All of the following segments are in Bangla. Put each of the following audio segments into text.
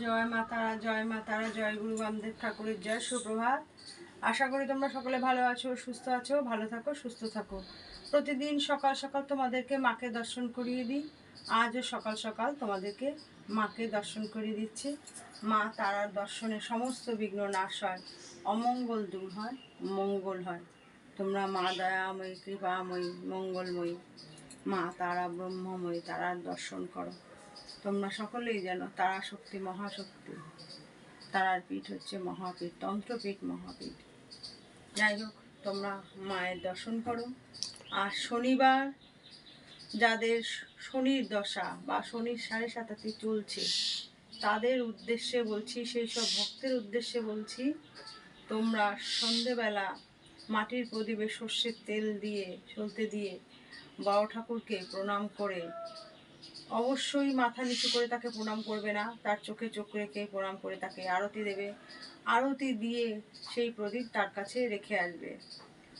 জয় মা তারা, জয় মা তারা, জয় গুরু বামদেব ঠাকুরের জয়, সুপ্রভাত। আশা করি তোমরা সকলে ভালো আছো, সুস্থ আছো, ভালো থাকো, সুস্থ থাকো। প্রতিদিন সকাল সকাল তোমাদেরকে মাকে দর্শন করিয়ে দিই। আজও সকাল সকাল তোমাদেরকে মাকে দর্শন করিয়ে দিচ্ছি। মা তারার দর্শনে সমস্ত বিঘ্ন নাশ হয়। অমঙ্গল দূর হয়, মঙ্গল হয়। তোমরা মা দয়াময়ী, কৃপাময়ী, মঙ্গলময়ী। মা তারা ব্রহ্মময়ী, তারার দর্শন করো। তোমরা সকলেই জানো তারা শক্তি, মহাশক্তি। তারার পীঠ হচ্ছে মহাপীঠ, তন্ত্রপীঠ মহাপীঠ। যাই হোক, তোমরা মায়ের দর্শন করো। আর শনিবার যাদের শনির দশা বা শনির সাড়ে সাতাতি চলছে, তাদের উদ্দেশ্যে বলছি, সেই সব ভক্তের উদ্দেশ্যে বলছি, তোমরা সন্ধেবেলা মাটির প্রদীপে সর্ষের তেল দিয়ে, সলতে দিয়ে বাবা ঠাকুরকে প্রণাম করে অবশ্যই মাথা নিচু করে তাকে প্রণাম করবে না, তার চোখে চোখ রেখে প্রণাম করে তাকে আরতি দেবে। আরতি দিয়ে সেই প্রদীপ তার কাছে রেখে আসবে।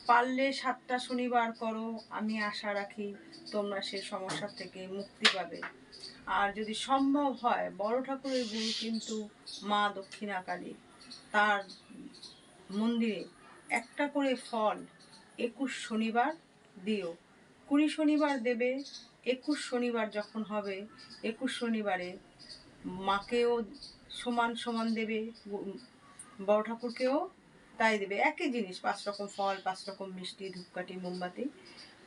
পারলে সাতটা শনিবার করো, আমি আশা রাখি তোমরা সেই সমস্যার থেকে মুক্তি পাবে। আর যদি সম্ভব হয়, বড় ঠাকুরের গুরু কিন্তু মা দক্ষিণাকালী। তার মন্দিরে একটা করে ফল একুশ শনিবার দিও। কুড়ি শনিবার দেবে, একুশ শনিবার যখন হবে, একুশ শনিবারে মাকেও সমান সমান দেবে বড় ঠাকুরকেও তাই দেবে। একই জিনিস, পাঁচ রকম ফল, পাঁচ রকম মিষ্টি, ধূপকাঠি, মোমবাতি।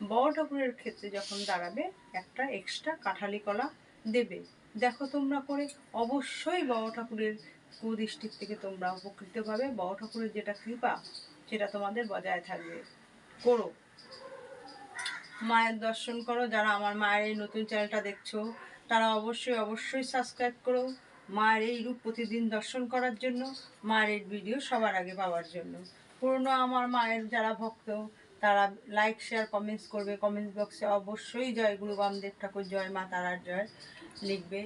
বড় ঠাকুরের ক্ষেত্রে যখন দাঁড়াবে, একটা এক্সট্রা কাঁঠালি কলা দেবে। দেখো তোমরা করে, অবশ্যই বড় ঠাকুরের কুদৃষ্টির থেকে তোমরা উপকৃত পাবে। বড় ঠাকুরের যেটা কৃপা, সেটা তোমাদের বজায় থাকবে। করো। মায়ের দর্শন করো, যারা আমার মায়ের এই নতুন চ্যানেলটা দেখছ, তারা অবশ্যই অবশ্যই সাবস্ক্রাইব করো মায়ের এই রূপ প্রতিদিন দর্শন করার জন্য, মায়ের এই ভিডিও সবার আগে পাওয়ার জন্য। পুরনো আমার মায়ের যারা ভক্ত, তারা লাইক শেয়ার কমেন্টস করবে। কমেন্টস বক্সে অবশ্যই জয় গুরু বামদেব ঠাকুর, জয় মা তারার জয় লিখবে।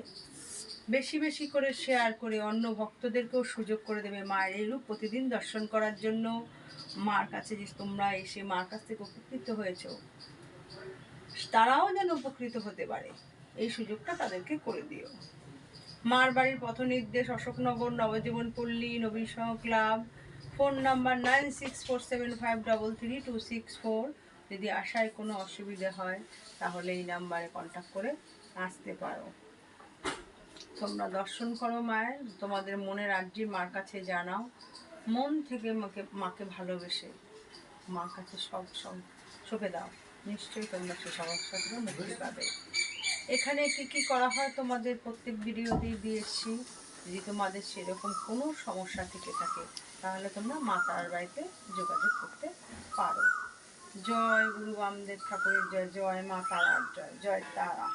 বেশি বেশি করে শেয়ার করে অন্য ভক্তদেরকেও সুযোগ করে দেবে মায়ের এই রূপ প্রতিদিন দর্শন করার জন্য। মার কাছে যে তোমরা এসে মার কাছ থেকে উপকৃত হয়েছো তারাও যেন উপকৃত হতে পারে। এই সুযোগটা তাদেরকে করে দিও। মার বাড়ির পথ নির্দেশ Ashoknagar Nabajiban Palli Nabin club. Phone number nine six four seven five double three two six four. যদি আসায় কোনো অসুবিধা হয়, তাহলে এই নাম্বারে কন্ট্যাক্ট করে আসতে পারো। তোমরা দর্শন করো মায়ের। তোমাদের মনের আর্জি মার কাছে জানাও। মন থেকে মাকে মাকে ভালোবেসে। মার কাছে সব সব সঁপে দাও। নিশ্চয়ই তোমরা সে সমস্যাগুলো মুক্তি পাবে। এখানে কি কি করা হয় তোমাদের প্রত্যেক ভিডিওতেই দিয়েছি। যদি তোমাদের সেরকম কোনো সমস্যা থেকে থাকে, তাহলে তোমরা মা তারার বাড়িতে যোগাযোগ করতে পারো। জয় গুরু বামদেব ঠাকুরের জয় জয় মা তারার জয় জয় তারা।